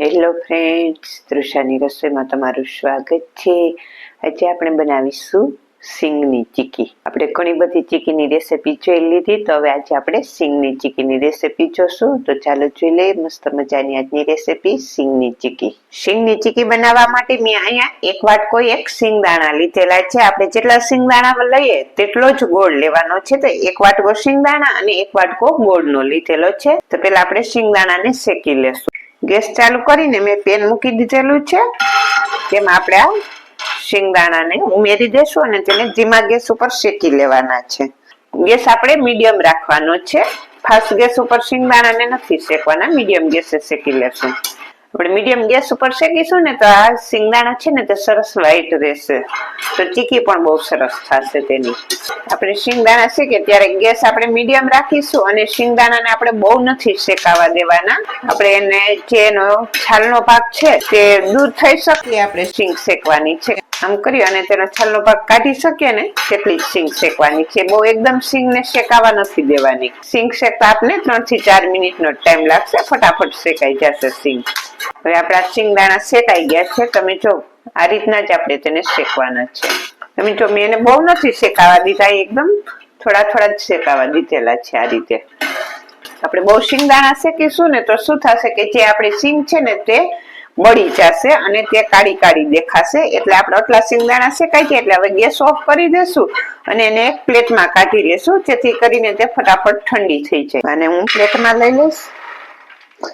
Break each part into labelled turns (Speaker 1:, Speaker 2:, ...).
Speaker 1: Hello friends તૃષાની રસોઈમાં તમારું સ્વાગત છે. આજે આપણે બનાવીશું સિંગની ચીકી. આપણે ઘણી બધી ચીકીની રેસીપી જોઈ લીધી, તો હવે આજે આપણે સિંગની ચીકીની રેસીપી જોશું. તો ચાલો જોઈ લઈએ મસ્ત મજાની આજની રેસીપી સિંગની ચીકી. સિંગની ચીકી બનાવવા માટે મેં અહીંયા એક વાટકો એક સિંગદાણા લીધેલા છે. આપણે જેટલા સિંગદાણા લઈએ તેટલો જ ગોળ લેવાનો છે. તો એક વાટકો સિંગદાણા અને એક વાટકો ગોળનો લીધેલો છે. તો પેલા આપણે સિંગદાણાને શેકી લેશું. ગેસ ચાલુ કરીને મેં પેન મૂકી દીધેલું છે. તેમાં આપણે આ શિંગદાણાને ઉમેરી દેશું અને તેને ધીમા ગેસ ઉપર શેકી લેવાના છે. ગેસ આપણે મીડિયમ રાખવાનો છે. ફાસ્ટ ગેસ ઉપર શિંગદાણાને નથી શેકવાના, મીડિયમ ગેસે શેકી લેશું. આપણે મીડિયમ ગેસ ઉપર શેકીશું ને તો આ સિંગદાણા છે ને તે સરસ વ્હાઈટ રહેશે. તો ચીકી પણ બહુ સરસ થશે તેની. આપણે સિંગદાણા શેકીએ ત્યારે ગેસ આપણે મીડિયમ રાખીશું અને સિંગદાણાને આપણે બહુ નથી શેકાવા દેવાના. આપણે એને જે એનો છાલનો ભાગ છે તે દૂર થઈ શકીએ આપણે સિંગ શેકવાની છે. આમ કરી અને તેનો છાલનો ભાગ કાઢી શકીએ ને તેટલી સિંગ શેકવાની છે. બહુ એકદમ શીંગને શેકાવા નથી દેવાની. સિંગ શેકતા આપને ત્રણથી ચાર મિનિટનો ટાઈમ લાગશે. ફટાફટ શેકાઈ જશે શીંગ. હવે આપણા શિંગદાણા શેકાઈ ગયા છે. તમે જો, આ રીતના જ આપણે તેને શેકવાના છે. તમે જો, મેં એને બહુ નથી શેકાવા દીધા એકદમ થોડા થોડા જ શેકાવા દીધેલા છે આ રીતે. આપણે બહુ શિંગદાણા શેકીશું ને તો શું થશે કે જે આપણે સિંગ છે ને તે બળી જશે અને તે કાળી કાળી દેખાશે. એટલે આપણે આટલા સિંગદાણા શેકાઈ ગયા, એટલે હવે ગેસ ઓફ કરી દેશું અને એને એક પ્લેટમાં કાઢી લેશું, જેથી કરીને તે ફટાફટ ઠંડી થઈ જાય. અને હું પ્લેટમાં લઈ લઈશ.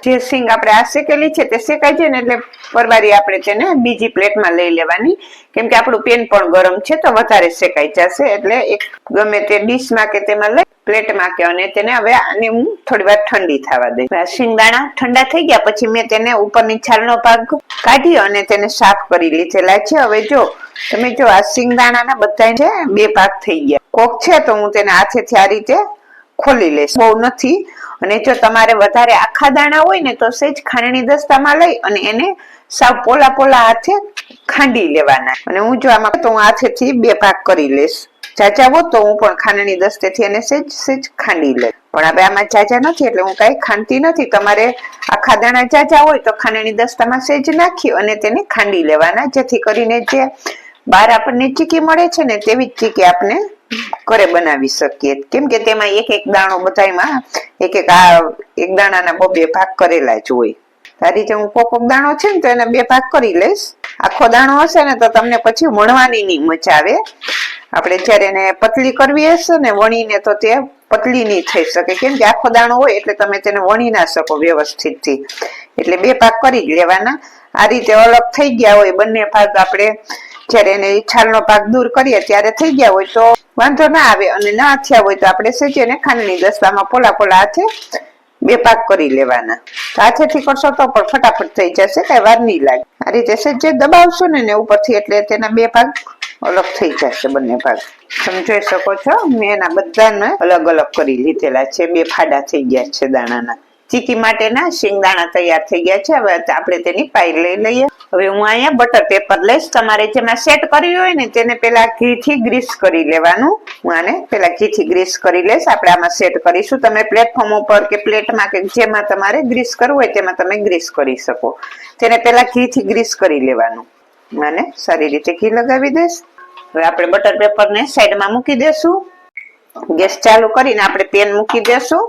Speaker 1: જે સિંગ આપણે આ શેકેલી છે તે શેકાઈ જાય ને એટલે પરવારી આપણે તેને બીજી પ્લેટમાં લઈ લેવાની. કેમ કે આપણું પેન પણ ગરમ છે તો વધારે શેકાઈ જશે. એટલે એક ગમે તે ડીશમાં કે તેમાં લઈ પ્લેટમાં કે અને તેને હવે આને હું થોડી વાર ઠંડી થવા દઈ શિંગદાણા ઠંડા થઈ ગયા પછી મેં તેને ઉપરની છાલનો ભાગ કાઢી અને તેને સાફ કરી લીધેલા છે. હવે જો તમે જો આ શિંગદાણાના બધા છે બે ભાગ થઈ ગયા. કોક છે તો હું તેને હાથેથી આ રીતે ખોલી લઈશ. બહુ નથી. અને જો તમારે વધારે આખા દાણા હોય ને, તો સેજ ખાંડણી દસ્તામાં લઈ અને એને સાવ પોલા પોલા હાથે ખાંડી લેવાના. અને હું જો આમાં તો હું હાથેથી બે ભાગ કરી લઈશ. હો તો હું પણ ખાંડણી દસ્તેથી એને સેજ સેજ ખાંડી લઈશ. પણ હવે આમાં ચાચા નથી, એટલે હું કઈ ખાંડતી નથી. તમારે આખા દાણા ચાચા હોય તો ખાંડણી દસ્તામાં સેજ નાખી અને તેને ખાંડી લેવાના, જેથી કરીને જે બહાર આપણને ચીકી મળે છે ને, તેવી જ ચીકી આપણે ઘરે બનાવી શકીએ. કેમ કે તેમાં એક એક દાણો બધામાં એક એક આ એક દાણાના બે ભાગ કરેલા જ હોય. તારી જે હું કોક દાણો છે ને તો એને બે ભાગ કરી લઈશ. આખો દાણો હશે ને તો તમને પછી વણવાની નહીં મજા આવે. આપણે જ્યારે એને પતલી કરવી હશે ને વણીને તો તે પતલી નહીં થઈ શકે. કેમ કે આખો દાણો હોય એટલે તમે તેને વણી ના શકો વ્યવસ્થિતથી એટલે બે ભાગ કરી લેવાના. આ રીતે અલગ થઈ ગયા હોય બંને ભાગ આપણે જ્યારે એને છાલનો ભાગ દૂર કરીએ ત્યારે થઈ ગયા હોય તો વાંધો ના આવે અને ના થયા હોય તો આપણે સેજે ને ખાંડની દસ્તામાં પોલા પોલા હાથે બે પાક કરી લેવાના. હાથેથી કરશો તો પણ ફટાફટ થઈ જશે, કઈ વાર નહીં લાગે. આ રીતે સેજે દબાવશો ને ને ઉપરથી એટલે તેના બે ભાગ અલગ થઈ જશે બંને ભાગ. તમે શકો છો? મેં એના બધાને અલગ અલગ કરી લીધેલા છે, બે ફાડા થઈ ગયા છે દાણાના. ચીકી માટેના શિંગદાણા તૈયાર થઈ ગયા છે. હવે આપણે તેની પાઈ લઈ લઈએ. હવે હું અહીંયા બટર પેપર લઈશ. તમારે જેમાં સેટ કર્યું હોય ને તેને પેલા ઘીથી ગ્રીસ કરી લેવાનું. હું આને પેલા ઘીથી ગ્રીસ કરી લઈશ. આપણે આમાં સેટ કરીશું. તમે પ્લેટફોર્મ ઉપર કે પ્લેટમાં કે જેમાં તમારે ગ્રીસ કરવું હોય તેમાં તમે ગ્રીસ કરી શકો. તેને પેલા ઘીથી ગ્રીસ કરી લેવાનું. હું અને સારી રીતે ઘી લગાવી દઈશ. હવે આપણે બટર પેપરને સાઈડમાં મૂકી દેશું. ગેસ ચાલુ કરીને આપણે પેન મૂકી દેશું.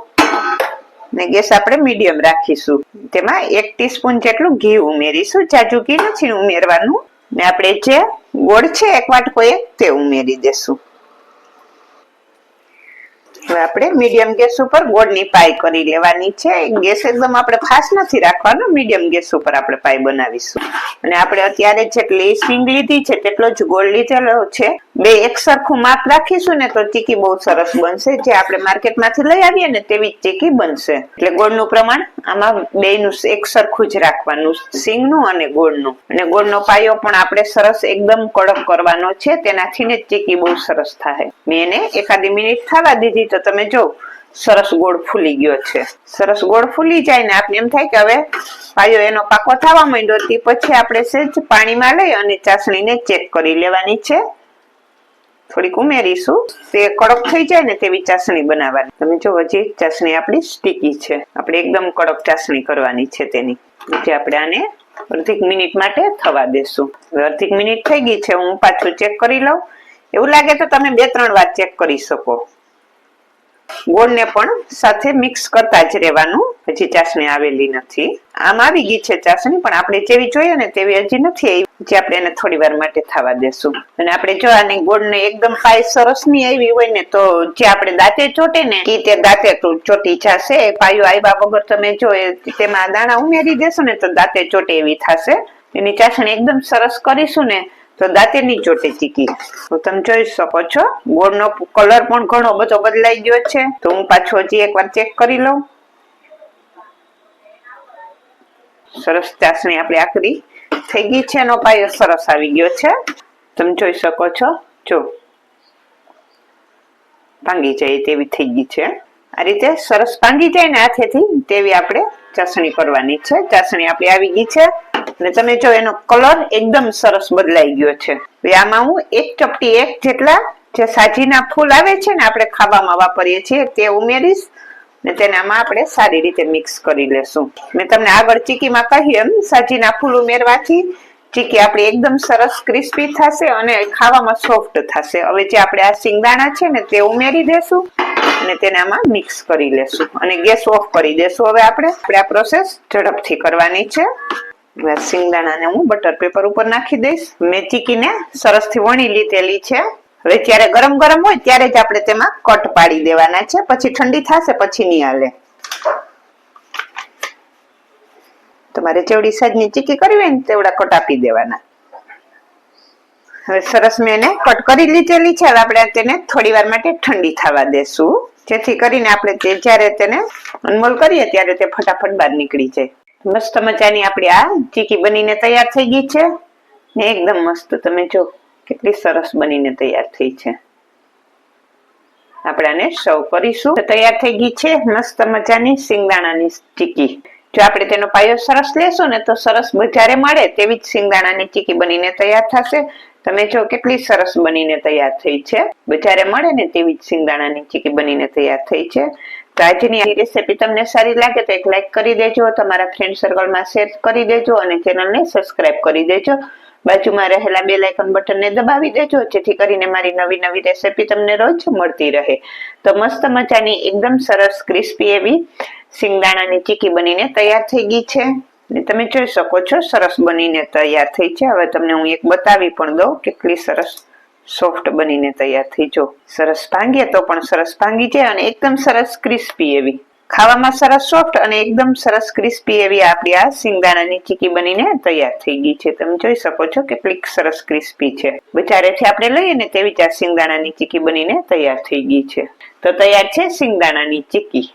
Speaker 1: ને ગેસ આપણે મીડિયમ રાખીશું. તેમાં એક ટીસ્પૂન જેટલું ઘી ઉમેરીશું. જાજુ ઘી નથી ઉમેરવાનું. ને આપણે જે ગોળ છે, એક વાટકો એક, તે ઉમેરી દેશું. હવે આપણે મીડિયમ ગેસ ઉપર ગોળની પાઈ કરી લેવાની છે. ગેસ એકદમ આપણે ફાસ્ટ નથી રાખવાનો. મીડિયમ ગેસ ઉપર આપણે પાઈ બનાવીશું. અને આપણે અત્યારે જેટલી સિંગ લીધી છે, તેટલો જ ગોળ લીધેલો છે. બે એક સરખું માપ રાખીશું ને તો ચીકી બહુ સરસ બનશે. જે આપણે માર્કેટમાંથી લઈ આવીએ ને તેવી જ ચીકી બનશે. એટલે ગોળનું પ્રમાણ આમાં બેયનું એક સરખું જ રાખવાનું, સિંગનું અને ગોળનું. અને ગોળનો પાયો પણ આપણે સરસ એકદમ કડક કરવાનો છે તેનાથી ને ચીકી બહુ સરસ થાય મેં એને એકાદી મિનિટ થવા દીધી તો તમે જો, સરસ ગોળ ફૂલી ગયો છે. સરસ ગોળ ફૂલી જાય ને આપણે એમ થાય કે હવે પાયો એનો પાકો થવા માંડ્યો, તે પછી આપણે સેજ પાણીમાં લઈ અને ચાસણીને ચેક કરી લેવાની છે. થોડીક ઉમેરીશું. તે કડક થઈ જાય ને તેવી ચાસણી બનાવવાની. તમે જો હજી ચાસણી આપણી સ્ટીકી છે. આપણે એકદમ કડક ચાસણી કરવાની છે તેની. જે આપણે આને અડધીક મિનિટ માટે થવા દેશું. હવે અડધીક મિનિટ થઈ ગઈ છે. હું પાછું ચેક કરી લઉં. એવું લાગે તો તમે બે ત્રણ વાર ચેક કરી શકો. ગોળને પણ સાથે મિક્સ કરતા જ રહેવાનું. હજી ચાસણી આવેલી નથી. આમ આવી ગઈ છે ચાસણી, પણ આપણે જેવી જોઈએ ને તેવી હજી નથી આવી. જે આપણે એને થોડી વાર માટે થવા દેશું. અને આપણે જો આને ગોળને એકદમ પાય સરસની આવી હોય ને, તો જે આપણે દાંતે ચોટે ને એ તે દાંતે ચોટી જશે. પાયો આવ્યા વગર તમે જો તેમાં દાણા ઉમેરી દેશો ને, તો દાંતે ચોટે એવી થશે. એની ચાસણી એકદમ સરસ કરીશું ને તો દાંતીની ચોટી ચીકી. તો તમે જોઈ શકો છો. ગોળનો કલર પણ ઘણો બધો બદલાઈ ગયો છે. તો હું પાછું હજી એકવાર ચેક કરી લઉં. સરસ ચાસણી આપણી આકરી થઈ ગઈ છે એનો પાયો સરસ આવી ગયો છે. તમે જોઈ શકો છો. જો. ભાંગી જાય તેવી થઈ ગઈ છે. આ રીતે સરસ ભાંગી જાય ને હાથેથી તેવી આપણે ચાસણી કરવાની છે. ચાસણી આપણી આવી ગઈ છે. અને તમે જો એનો કલર એકદમ સરસ બદલાઈ ગયો છે. આમાં હું એક ચપટી એક જેટલા જે સાજીના ફૂલ આવે છે ને આપણે ખાવામાં વાપરીએ છીએ તે ઉમેરીશ ને તેને આપણે સારી રીતે મિક્સ કરી લેશું. મેં તમને આગળ ચીકીમાં કહ્યું એમ, સાજીના ફૂલ ઉમેરવાથી ચીકી આપણી એકદમ સરસ ક્રિસ્પી થશે અને ખાવામાં સોફ્ટ થશે. હવે જે આપણે આ સિંગદાણા છે ને તે ઉમેરી દેશું. અને તેને આમાં મિક્સ કરી લેશું. અને ગેસ ઓફ કરી દેશું હવે આપણે. આપણે આ પ્રોસેસ ઝડપથી કરવાની છે. સિંગદાણાને હું બટર પેપર ઉપર નાખી દઈશ. મેં ચીકીને સરસથી વણી લીધેલી છે. હવે જ્યારે ગરમ ગરમ હોય ત્યારે જ આપણે તેમાં કટ પાડી દેવાના છે. પછી ઠંડી થશે પછી નહીં હાલે. તમારે જેવડી સાઈઝની ચીકી કરવી હોય ને તેવડા કટ આપી દેવાના. હવે સરસ મેં એને કટ કરી લીધેલી છે. હવે આપણે તેને થોડી વાર માટે ઠંડી થવા દેશું. જેથી કરીને આપણે તે જ્યારે તેને અનમોલ કરીએ ત્યારે તે ફટાફટ બહાર નીકળી જાય. મસ્ત મજાની આપણી આ ચીકી બનીને તૈયાર થઈ ગઈ છે. ને એકદમ મસ્ત તમે જો કેટલી સરસ બનીને તૈયાર થઈ છે. આપણે આને સર્વ કરીશું. તૈયાર થઈ ગઈ છે મસ્ત મજાની સિંગદાણાની ચીકી. જો આપણે તેનો પાયો સરસ લેશું ને તો સરસ બજારે મળે તેવી જ સિંગદાણાની ચીકી બનીને તૈયાર થશે. તમે જો કેટલી સરસ બનીને તૈયાર થઈ છે. બજારે મળે ને તેવી જ સિંગદાણાની ચીકી બનીને તૈયાર થઈ છે. તો આજની આ રેસીપી તમને સારી લાગે તો એક લાઈક કરી દેજો, તમારા ફ્રેન્ડ સર્કલમાં શેર કરી દેજો અને ચેનલને સબસ્ક્રાઇબ કરી દેજો. બાજુમાં રહેલા બે લાઇકન બટનને દબાવી દેજો, જેથી કરીને મારી નવી નવી રેસીપી તમને રોજ મળતી રહે. તો મસ્ત મજાની, એકદમ સરસ ક્રિસ્પી એવી સિંગદાણાની ચીકી બનીને તૈયાર થઈ ગઈ છે. ને તમે જોઈ શકો છો, સરસ બનીને તૈયાર થઈ છે. હવે તમને હું એક બતાવી પણ દઉં કેટલી સરસ સોફ્ટ બનીને તૈયાર થઈ. જો, સરસ ભાંગીએ તો પણ સરસ ભાંગી જાય અને એકદમ સરસ ક્રિસ્પી એવી. ખાવામાં સરસ સોફ્ટ અને એકદમ સરસ ક્રિસ્પી એવી આપણી આ સિંગદાણાની ચીકી બનીને તૈયાર થઈ ગઈ છે. તમે જોઈ શકો છો કેટલીક સરસ ક્રિસ્પી છે. બજારેથી આપણે લઈએ ને તેવી જ આ સિંગદાણાની ચીકી બનીને તૈયાર થઈ ગઈ છે. તો તૈયાર છે સિંગદાણાની ચીકી.